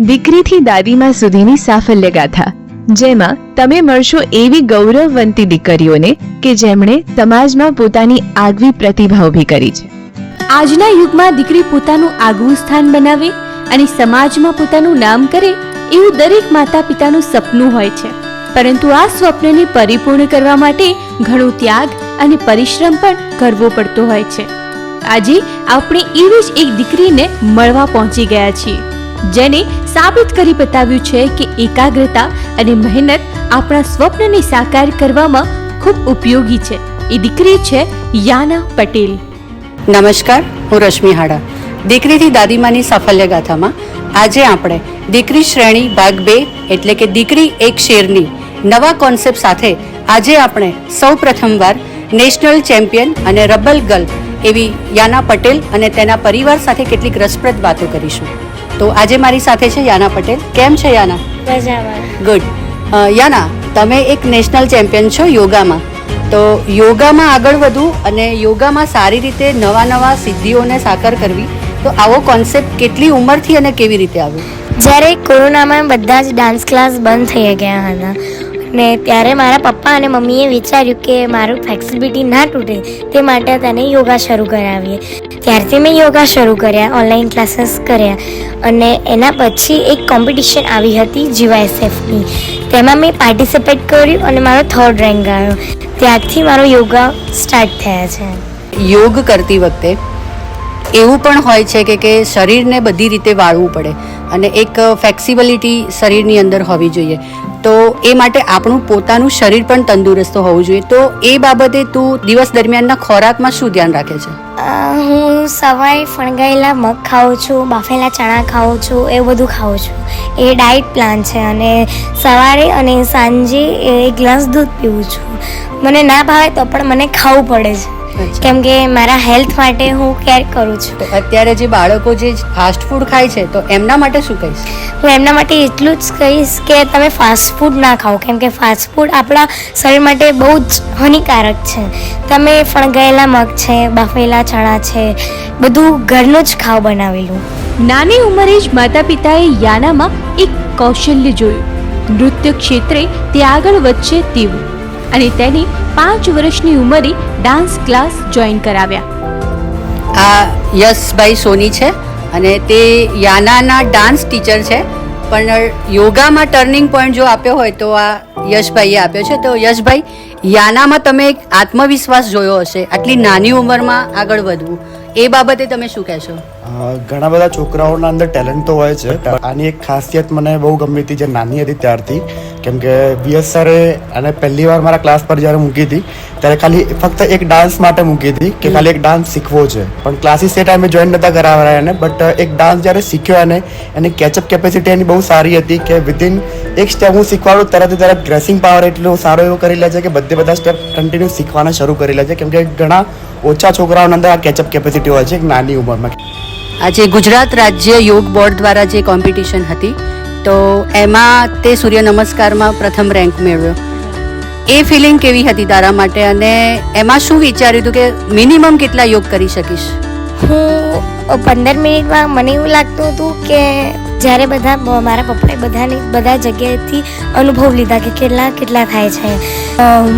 દીકરીથી દાદીમાં સુધીની સાફલ્ય ગાથા જેમાં તમે મળશો એવી ગૌરવવંતી દીકરીઓને કે જેમણે સમાજમાં પોતાની આગવી પ્રતિભા ઊભી કરી છે. આજના યુગમાં દીકરી પોતાનું આગવું સ્થાન બનાવે અને સમાજમાં પોતાનું નામ કરે એવું દરેક માતા પિતાનું સપનું હોય છે. પરંતુ આ સ્વપ્નને પરિપૂર્ણ કરવા માટે ઘણો ત્યાગ અને પરિશ્રમ પણ કરવો પડતો હોય છે. આજે આપણે એવી જ એક દીકરીને મળવા પહોંચી ગયા છીએ. જેને સાબિત કરી બતાવ્યું છે કે એકાગ્રતા અને મહેનત આપણા સ્વપ્નને સાકાર કરવામાં ખૂબ ઉપયોગી છે. એ દીકરી છે યાના પટેલ. નમસ્કાર, હું રશ્મિ હાડા. દીકરીથી દાદીમાની સાફલ્ય ગાથામાં આજે આપણે દીકરી શ્રેણી ભાગ બે એટલે કે દીકરી એક શેરની નવા કોન્સેપ્ટ સાથે આજે આપણે સૌ પ્રથમવાર નેશનલ ચેમ્પિયન અને રબલ ગર્લ એવી યાના પટેલ અને તેના પરિવાર સાથે કેટલીક રસપ્રદ વાતો કરીશું. તો આજે મારી સાથે છે યાના પટેલ. કેમ છે યાના? મજામાં. ગુડ યાના તમે એક નેશનલ ચેમ્પિયન છો યોગામાં. તો યોગામાં આગળ વધવું અને યોગામાં સારી રીતે નવા નવા સિદ્ધિઓને સાકાર કરવી તો આવો કોન્સેપ્ટ કેટલી ઉંમરથી અને કેવી રીતે આવ્યો? જ્યારે કોરોનામાં બધા જ ડાન્સ ક્લાસ બંધ થઈ ગયા હતા ને ત્યારે મારા પપ્પા અને મમ્મીએ વિચાર્યું કે મારું ફ્લેક્સિબિલિટી ના તૂટે તે માટે તેને યોગા શરૂ કરાવીએ. ત્યારથી મેં યોગા શરૂ કર્યા ઓનલાઈન ક્લાસીસ કર્યા અને એના પછી એક કોમ્પિટિશન આવી હતી જીવાયસએફની તેમાં મેં પાર્ટિસિપેટ કર્યું અને મારો થર્ડ રેન્ક આવ્યો. ત્યારથી મારો યોગા સ્ટાર્ટ થયા છે. યોગ કરતી વખતે એવું પણ હોય છે કે કે શરીરને બધી રીતે વાળવું પડે. અને એક ફ્લેક્સિબિલિટી શરીરની અંદર હોવી જોઈએ. તો એ માટે આપણું પોતાનું શરીર પણ તંદુરસ્ત હોવું જોઈએ. તો એ બાબતે તું દિવસ દરમિયાનના ખોરાકમાં શું ધ્યાન રાખે છે? હું સવારે ફણગાયેલા મગ ખાઉં છું, બાફેલા ચણા ખાઉં છું એ બધું ખાઉં છું. એ ડાયટ પ્લાન છે અને સવારે અને સાંજે એક ગ્લાસ દૂધ પીવું છું. મને ના ભાવે તો પણ મને ખાવું પડે છે. કેમ કે મારા હેલ્થ માટે હું કેર કરું છું. તો અત્યારે જે બાળકો જે ફાસ્ટ ફૂડ ખાય છે તો એમના માટે શું કહીશ? હું એમના માટે એટલું જ કહીશ કે તમે ફાસ્ટ ફૂડ ના ખાઓ કેમ કે ફાસ્ટ ફૂડ આપણા શરીર માટે બહુ જ હાનિકારક છે. તમે ફણગાયેલા મગ છે બાફેલા ચણા છે બધું ઘરનું જ ખાવ બનાવેલું. નાની ઉંમરે જ માતા પિતાએ યાનામાં એક કૌશલ્ય જોયું. નૃત્ય ક્ષેત્રે તે આગળ વધશે તેવું. અને તેને પાંચ વર્ષની ઉંમરે ડાન્સ ક્લાસ જોઈન કરાવ્યા. આ યશભાઈ સોની છે અને તે યાનાના ડાન્સ ટીચર છે. પણ યોગામાં ટર્નિંગ પોઈન્ટ જો આપ્યો હોય તો આ યશભાઈએ આપ્યો છે. તો યશભાઈ, યાનામાં તમે એક આત્મવિશ્વાસ જોયો હશે. આટલી નાની ઉંમરમાં આગળ વધવું. એ બાબતે તમે શું કહેશો? ઘણા બધા છોકરાઓના અંદર ટેલેન્ટ તો હોય છે આની એક ખાસિયત મને બહુ ગમી હતી જે નાની હતી ત્યારથી. કેમ કે બીએસ સરે અને પહેલી વાર મારા ક્લાસ પર જ્યારે મૂકી હતી, ત્યારે ખાલી ફક્ત એક ડાન્સ માટે મૂકી હતી કે ખાલી એક ડાન્સ શીખવો છે. પણ ક્લાસીસ એ ટાઈમે જોઈન નહોતા કરાવ્યા એને બટ એક ડાન્સ જ્યારે શીખ્યો એને, એની કેચઅપ કેપેસિટી એની બહુ સારી હતી કે વિધિન એક સ્ટેપ હું શીખવાડું તરત તરત ડ્રેસિંગ પાવર એટલો સારો એવો કરી લે છે કે બધે બધા સ્ટેપ કન્ટિન્યુ શીખવાના શરૂ કરી લે છે. કેમ કે ઘણા ઓછા છોકરાઓના અંદર આ કેચઅપ કેપેસિટી હોય છે એક નાની ઉંમરમાં. આજે ગુજરાત રાજ્ય યોગ બોર્ડ દ્વારા જે કોમ્પિટિશન હતી, તો એમાં તે સૂર્ય નમસ્કારમાં પ્રથમ રેન્ક મેળવ્યો. એ ફિલિંગ કેવી હતી તારા માટે અને એમાં શું વિચાર્યું હતું કે મિનિમમ કેટલા યોગ કરી શકીશ? હું પંદર મિનિટમાં, મને એવું લાગતું હતું કે જ્યારે બધા મારા પપ્પાએ બધાની બધા જગ્યાએથી અનુભવ લીધા કે કેટલા કેટલા થાય છે.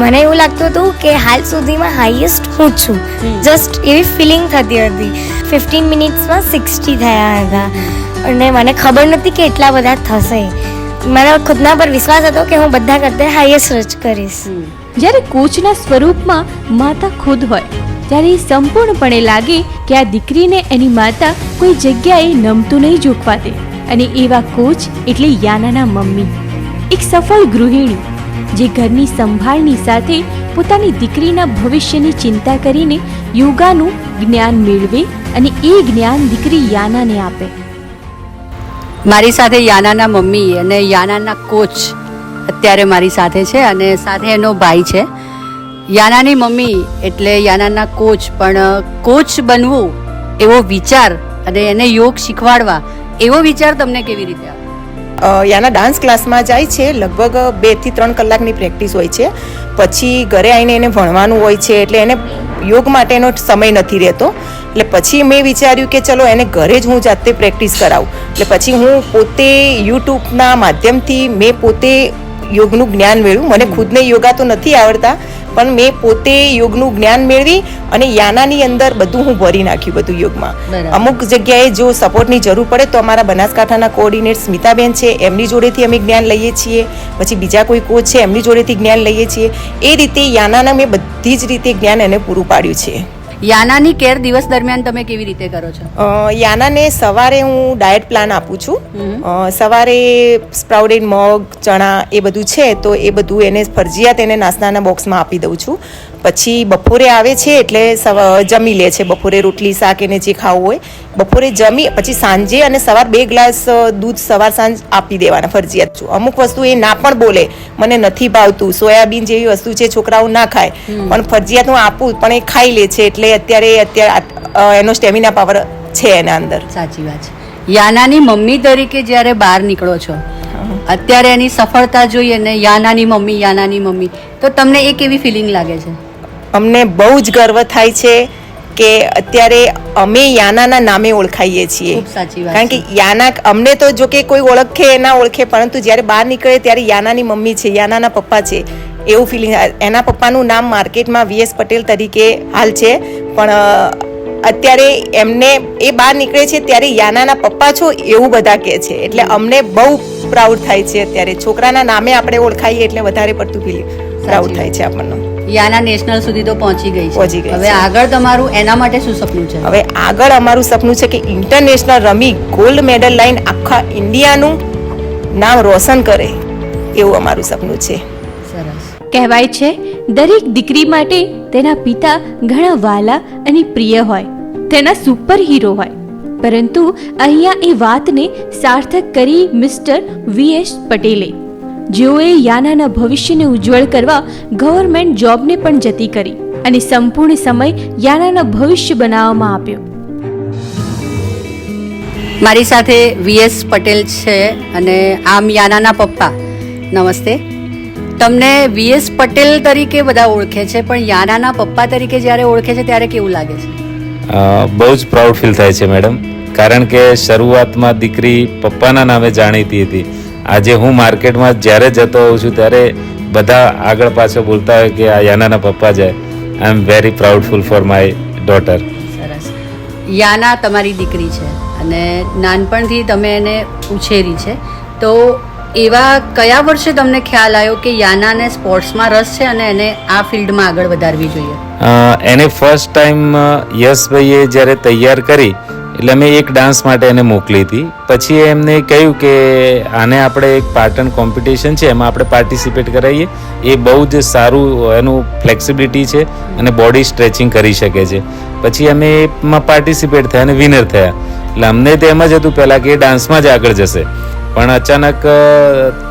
મને એવું લાગતું હતું કે હાલ સુધીમાં હાઈએસ્ટ હું છું. જસ્ટ એવી ફિલિંગ થતી હતી. ફિફ્ટીન મિનિટ્સમાં સિક્સટી થયા હતા. અને મને ખબર નથી કે એટલા બધા થશે. મારા ખુદના પર વિશ્વાસ હતો કે હું બધા કરતાં હાઈએસ્ટ રચ કરીશ. જ્યારે કોચના સ્વરૂપમાં માતા ખુદ હોય ત્યારે એ સંપૂર્ણપણે લાગે કે આ દીકરીને એની માતા કોઈ જગ્યાએ નમતું નહીં જોખવા દે અને એવા કોચ એટલે યાનાના મમ્મી. એક સફળ ગૃહિણી, જે ઘરની સંભાળની સાથે પોતાની દીકરીના ભવિષ્યની ચિંતા કરીને યોગાનું જ્ઞાન મેળવે અને એ જ્ઞાન દીકરી યાનાને આપે. મારી સાથે યાનાના મમ્મી અને યાનાના કોચ અત્યારે મારી સાથે છે અને સાથે એનો ભાઈ છે. યાનાની મમ્મી એટલે યાનાના કોચ, પણ કોચ બનવું એવો વિચાર અને એને યોગ શીખવાડવા એવો વિચાર તમને કેવી રીતે યાના ડાન્સ ક્લાસમાં જાય છે, લગભગ બેથી ત્રણ કલાકની પ્રેક્ટિસ હોય છે. પછી ઘરે આવીને એને ભણવાનું હોય છે, એટલે એને યોગ માટેનો સમય નથી રહેતો. એટલે પછી મેં વિચાર્યું કે ચલો એને ઘરે જ હું જાતે પ્રેક્ટિસ કરાવું. એટલે પછી હું પોતે યુટ્યુબના માધ્યમથી મેં પોતે યોગનું જ્ઞાન મેળવ્યું. મને ખુદને યોગા તો નથી આવડતા પણ મેં પોતે યોગનું જ્ઞાન મેળવી અને યાનાની અંદર બધું હું ભરી નાખ્યું બધું યોગમાં. અમુક જગ્યાએ જો સપોર્ટની જરૂર પડે તો અમારા બનાસકાંઠાના કોઓર્ડિનેટ સ્મિતાબેન છે એમની જોડેથી અમે જ્ઞાન લઈએ છીએ. પછી બીજા કોઈ કોચ છે એમની જોડેથી જ્ઞાન લઈએ છીએ. એ રીતે યાનાના મેં બધી જ રીતે જ્ઞાન એને પૂરું પાડ્યું છે. યાનાની કેર દિવસ દરમિયાન તમે કેવી રીતે કરો છો? યાનાને સવારે હું ડાયટ પ્લાન આપું છું. સવારે સ્પ્રાઉડેડ મગ ચણા એ બધું છે તો એ બધું એને ફરજિયાત એને નાસ્તાના બોક્સમાં આપી દઉં છું. પછી બપોરે આવે છે એટલે જમી લે છે. બપોરે રોટલી શાક એને જે ખાવું હોય બપોરે જમી પછી સાંજે અને સવાર બે ગ્લાસ દૂધ સવાર સાંજ આપી દેવાના ફરજિયાત છું. અમુક વસ્તુ એ ના પણ બોલે મને નથી ભાવતું. સોયાબીન જેવી વસ્તુ છે છોકરાઓ ના ખાય. પણ ફરજિયાત હું આપું પણ એ ખાઈ લે છે એટલે અત્યારે અત્યારે એનો સ્ટેમિના પાવર છે એના અંદર. સાચી વાત છે. યાનાની મમ્મી તરીકે જ્યારે બહાર નીકળો છો અત્યારે એની સફળતા જોઈએ ને યાનાની મમ્મી યાનાની મમ્મી. તો તમને એ કેવી ફિલિંગ લાગે છે? અમને બહુ જ ગર્વ થાય છે કે અત્યારે અમે યાનાના નામે ઓળખાઈએ છીએ. કારણ કે યાના અમને તો જો કે કોઈ ઓળખે ના ઓળખે પરંતુ જ્યારે બહાર નીકળે ત્યારે યાનાની મમ્મી છે યાનાના પપ્પા છે એવું ફિલિંગ એના પપ્પાનું નામ માર્કેટમાં વીએસ પટેલ તરીકે હાલ છે પણ અત્યારે એમને એ બહાર નીકળે છે ત્યારે યાનાના પપ્પા છો એવું બધા કહે છે. એટલે અમને બહુ પ્રાઉડ થાય છે અત્યારે. છોકરાના નામે આપણે ઓળખાઈએ એટલે વધારે પડતું ફિલિંગ પ્રાઉડ થાય છે આપણને. યાના નેશનલ સુધી તો પહોંચી ગઈ પહોંચી છે ગઈ હવે આગળ તમારું એના માટે શું સપનું છે? હવે આગળ અમારું સપનું છે કે ઇન્ટરનેશનલ રમી ગોલ્ડ મેડલ લાઈન આખા ઇન્ડિયાનું નામ રોશન કરે એવું અમારું સપનું છે. સરસ. કહેવાય છે દરેક દીકરી માટે તેના પિતા ઘણા વાલા અને પ્રિય હોય તેના સુપર હીરો હોય. પરંતુ અહીંયા એ વાતને સાર્થક કરી મિસ્ટર વી એસ પટેલે જેઓએ યાનાના ભવિષ્યને ઉજ્જવળ કરવા ગવર્મેન્ટ જોબને પણ જતી કરી અને સંપૂર્ણ સમય યાનાના ભવિષ્ય બનાવવામાં આપ્યો. મારી સાથે વીએસ પટેલ છે અને આમ યાનાના પપ્પા. નમસ્તે. તમને વીએસ પટેલ તરીકે બધા ઓળખે છે પણ યાનાના પપ્પા તરીકે જ્યારે ઓળખે છે ત્યારે કેવું લાગે છે? બહુ જ પ્રાઉડ ફીલ થાય છે મેડમ કારણ કે શરૂઆતમાં દીકરી પપ્પાના નામે જાણીતી હતી. આજે હું માર્કેટમાં જ્યારે જતો હોઉં છું ત્યારે બધા આગળ પાછળ બોલતા હોય કે આ યાનાના પપ્પા છે. I am very proudful for my daughter સરસ. યાના તમારી દીકરી છે અને નાનપણથી તમે એને ઉછેરી છે. તો એવા કયા વર્ષે તમને ખ્યાલ આવ્યો કે યાનાને સ્પોર્ટ્સમાં રસ છે અને એને આ ફિલ્ડમાં આગળ વધારવી જોઈએ? એને ફર્સ્ટ ટાઈમ યશભાઈએ જ્યારે તૈયાર કરી એટલે અમે એક ડાન્સ માટે એને મોકલી હતી. પછી એમને કહ્યું કે આને આપણે એક પાટણ કોમ્પિટિશન છે એમાં આપણે પાર્ટિસિપેટ કરાવીએ એ બહુ જ સારું એનું ફ્લેક્સિબિલિટી છે અને બોડી સ્ટ્રેચિંગ કરી શકે છે. પછી અમે એમાં પાર્ટિસિપેટ થયા અને વિનર થયા. એટલે અમને તો એમ જ હતું પહેલાં કે એ ડાન્સમાં જ આગળ જશે. પણ અચાનક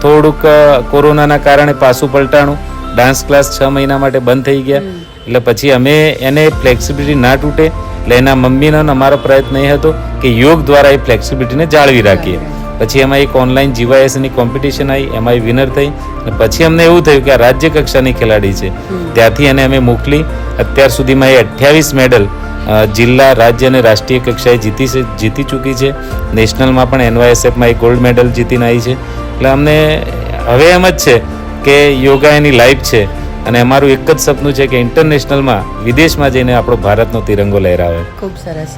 થોડુંક કોરોનાના કારણે પાછું પલટાણું. ડાન્સ ક્લાસ છ મહિના માટે બંધ થઈ ગયા. એટલે પછી અમે એને ફ્લેક્સિબિલિટી ના તૂટે. એટલે એના મમ્મીનો અમારો પ્રયત્ન એ હતો કે યોગ દ્વારા એ ફ્લેક્સિબિલિટીને જાળવી રાખીએ. પછી એમાં એક ઓનલાઈન જીવાયએસની કોમ્પિટિશન આવી એમાં એ વિનર થઈ. અને પછી અમને એવું થયું કે આ રાજ્ય કક્ષાની ખેલાડી છે. ત્યાંથી એને અમે મોકલી. અત્યાર સુધીમાં એ અઠ્યાવીસ મેડલ જિલ્લા, રાજ્ય અને રાષ્ટ્રીય કક્ષાએ જીતી છે, જીતી ચૂકી છે. નેશનલમાં પણ એનવાયએસએફમાં એ ગોલ્ડ મેડલ જીતીને આવી છે. એટલે અમને હવે એમ જ છે કે યોગા એની લાઈફ છે. અને અમારું એક જ સપનું છે કે ઇન્ટરનેશનલમાં વિદેશમાં જઈને આપણો ભારતનો તિરંગો લહેરાવે. ખૂબ સરસ.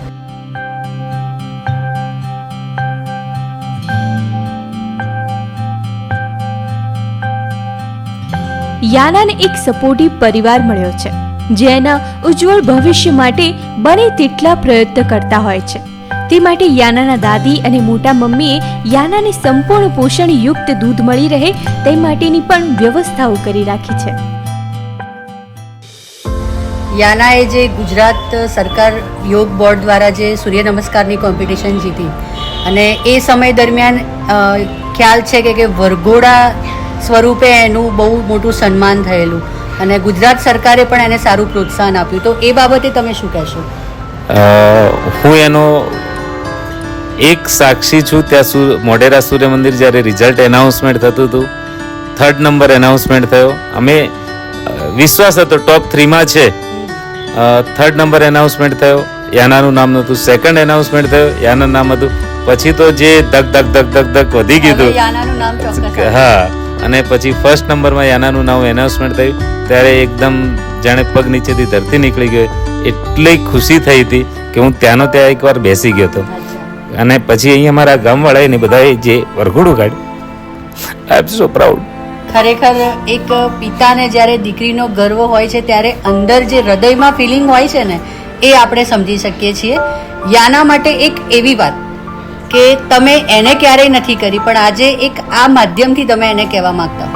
યાનાને એક સપોર્ટિવ પરિવાર મળ્યો છે જે એના ઉજ્જવળ ભવિષ્ય માટે બને તેટલા પ્રયત્ન કરતા હોય છે. તે માટે યાનાના દાદી અને મોટા મમ્મીએ યાનાને સંપૂર્ણ પોષણ યુક્ત દૂધ મળી રહે તે માટેની પણ વ્યવસ્થાઓ કરી રાખી છે. યાનાએ જે ગુજરાત સરકાર યોગ બોર્ડ દ્વારા જે સૂર્ય નમસ્કારની કોમ્પિટિશન જીતી અને એ સમય દરમિયાન ખ્યાલ છે કે કે વરઘોડા સ્વરૂપે એનું બહુ મોટું સન્માન થયેલું અને ગુજરાત સરકારે પણ એને સારું પ્રોત્સાહન આપ્યું. તો એ બાબતે તમે શું કહેશો? હું એનો એક સાક્ષી છું. ત્યાં સુ, મોઢેરા સૂર્ય મંદિર જ્યારે રિઝલ્ટ એનાઉન્સમેન્ટ થતું હતું, થર્ડ નંબર એનાઉન્સમેન્ટ થયો. અમે વિશ્વાસ હતો, ટોપ થ્રીમાં છે. થર્ડ નંબર એનાઉન્સમેન્ટ થયો. યાનાનું નામ નહોતું. સેકન્ડ એનાઉન્સમેન્ટ થયું. યાનાનું નામ હતું. પછી તો જે ધક ધક ધક ધક ધક વધી ગયું. હા. અને પછી ફર્સ્ટ નંબરમાં યાનાનું નામ એનાઉન્સમેન્ટ થયું. ત્યારે એકદમ જાણે પગ નીચેથી ધરતી નીકળી ગઈ એટલી ખુશી થઈ હતી કે હું ત્યાંનો ત્યાં એકવાર બેસી ગયો હતો. અને પછી અહીંયા મારા ગામવાળાએ ને બધાએ જે વરઘોડું કાઢ્યું. આઈ એમ સો પ્રાઉડ ખરેખર એક પિતાને જ્યારે દીકરીનો ગર્વ હોય છે ત્યારે અંદર જે હૃદયમાં ફિલિંગ હોય છે ને એ આપણે સમજી શકીએ છીએ. યાના માટે એક એવી વાત કે તમે એને ક્યારેય નથી કરી પણ આજે એક આ માધ્યમથી તમે એને કહેવા માંગતા.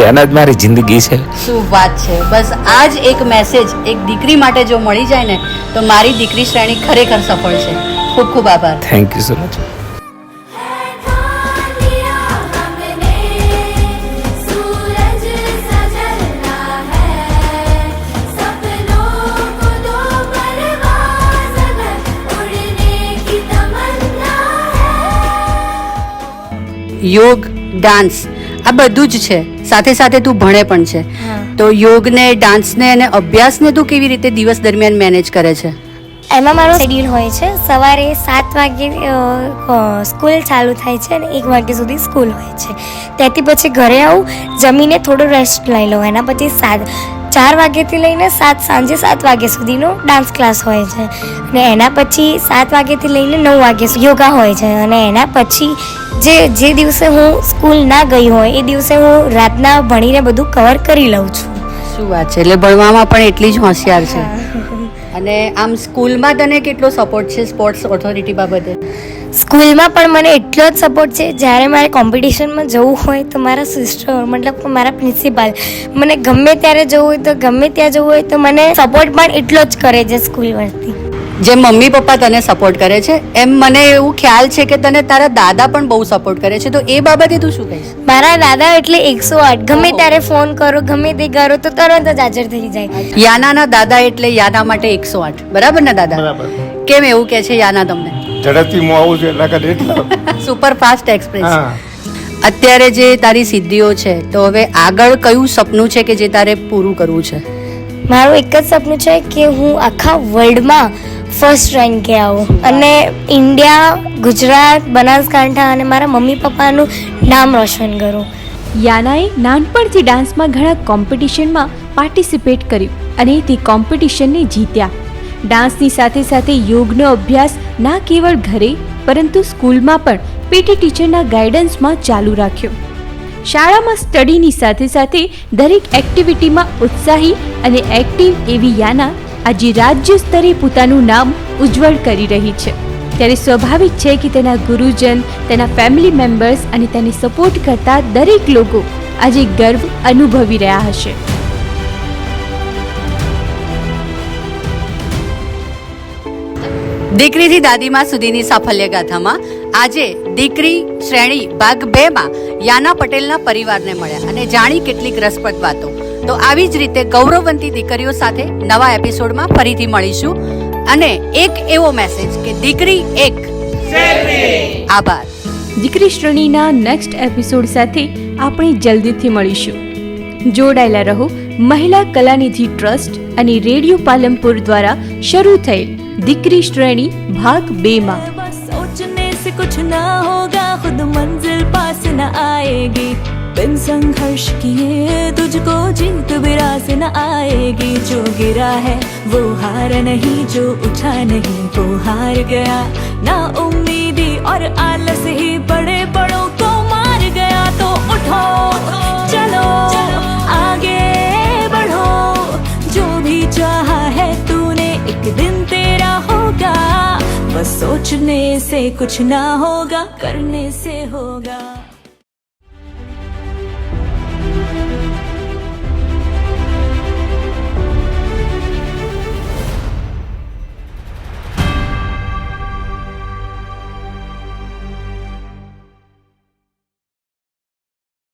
યાના જ મારી જિંદગી છે. શું વાત છે? બસ આ જ એક મેસેજ એક દીકરી માટે જો મળી જાય ને તો મારી દીકરી શ્રેણી ખરેખર સફળ છે. ખૂબ ખૂબ આભાર. Thank you so much yoga dance આ બધું જ છે. સાથે સાથે તું ભણે પણ છે. તો યોગને ડાન્સને અને અભ્યાસને તું કેવી રીતે દિવસ દરમિયાન મેનેજ કરે છે? એમાં મારો શેડ્યુલ હોય છે. સવારે સાત વાગે સ્કૂલ ચાલુ થાય છે અને એક વાગ્યા સુધી સ્કૂલ હોય છે. ત્યાંથી પછી ઘરે આવું જમીને થોડો રેસ્ટ લઈ લઉં. એના પછી સાત ચાર વાગ્યાથી લઈને સાત સાંજે સાત વાગ્યા સુધીનો ડાન્સ ક્લાસ હોય છે. અને એના પછી સાત વાગ્યાથી લઈને નવ વાગ્યા સુધી યોગા હોય છે. અને એના પછી જે જે દિવસે હું સ્કૂલ ના ગઈ હોય એ દિવસે હું રાતના ભણીને બધું કવર કરી લઉં છું. શું વાત છે? એટલે ભણવામાં પણ એટલી જ હોશિયાર છે. અને આમ સ્કૂલમાં તને કેટલો સપોર્ટ છે સ્પોર્ટ્સ ઓથોરિટી બાબતે? સ્કૂલમાં પણ મને એટલો જ સપોર્ટ છે જ્યારે મારે કોમ્પિટિશનમાં જવું હોય તો મારા સિસ્ટર મતલબ કે મારા પ્રિન્સિપાલ મને ગમે ત્યારે જવું હોય તો ગમે ત્યાં જવું હોય તો મને સપોર્ટ પણ એટલો જ કરે છે સ્કૂલમાંથી જેમ મમ્મી પપ્પા તને સપોર્ટ કરે છે એમ મને એવું ખ્યાલ છે કે તને તારા દાદા પણ બહુ સપોર્ટ કરે છે. તો એ બાબતે તું શું કહીશ? મારા દાદા એટલે એકસો આઠ. ગમે ત્યારે ફોન કરો ગમે તે કરો તો તરત જ હાજર થઈ જાય. યાનાના દાદા એટલે યાના માટે એકસો આઠ. બરાબર ને દાદા? કેમ એવું કે છે યાના તમને? ઝડપથી હું આવું છું એટલા કરે એટલા. સુપર ફાસ્ટ એક્સપ્રેસ અત્યારે જે તારી સિદ્ધિઓ છે તો હવે આગળ કયું સપનું છે કે જે તારે પૂરું કરવું છે? મારું એક જ સપનું છે કે હું આખા વર્લ્ડમાં ફર્સ્ટ રેન્કે આવું. અને ઇન્ડિયા, ગુજરાત, બનાસકાંઠા અને મારા મમ્મી પપ્પાનું નામ રોશન કરું. યાનાએ નાનપણથી ડાન્સમાં ઘણા કોમ્પિટિશનમાં પાર્ટિસિપેટ કર્યું અને તે કોમ્પિટિશનને જીત્યા. ડાન્સની સાથે સાથે યોગનો અભ્યાસ ના કેવળ ઘરે, પરંતુ સ્કૂલમાં પણ પીટી ટીચરના ગાઈડન્સમાં ચાલુ રાખ્યો. શાળામાં સ્ટડીની સાથે સાથે દરેક એક્ટિવિટીમાં ઉત્સાહી અને એક્ટિવ એવી યાના આજે રાજ્ય સ્તરે પોતાનું નામ ઉજ્જવળ કરી રહી છે. ત્યારે સ્વાભાવિક છે કે તેના ગુરુજન, તેના ફેમિલી મેમ્બર્સ અને તેને સપોર્ટ કરતા દરેક લોકો આજે ગર્વ અનુભવી રહ્યા હશે. દીકરીથી દાદીમાં સુધીની સાફલ્ય ગાથામાં આજે દીકરી શ્રેણી ભાગ બે માં યાના પટેલના પરિવારને મળ્યા અને જાણી કેટલીક રસપ્રદ વાતો. તો આવી જ રીતે ગૌરવવંતી દીકરીઓ સાથે નવા એપિસોડમાં ફરીથી મળીશું અને એક એવો મેસેજ કે દીકરી એક આભાર દીકરી શ્રેણીના નેક્સ્ટ એપિસોડ સાથે આપણે જલ્દીથી મળીશું જોડાયેલા રહો મહિલા કલાનિધિ ટ્રસ્ટ અને રેડિયો પાલનપુર દ્વારા શરૂ થયેલ દીકરી શ્રેણી ભાગ બે માં बस सोचने से कुछ ना होगा खुद मंजिल पास न आएगी बिन संघर्ष किए, तुझको जीत भी रास न आएगी, जो गिरा है, वो हार नहीं, जो उठा नहीं, वो हार गया। ना उम्मीदी और आलस ही बड़े बड़ों को मार गया तो उठो, चलो, आगे बढ़ो। जो भी चाहा है, तूने एक दिन तेरा होगा। बस सोचने से कुछ ना होगा, करने से होगा।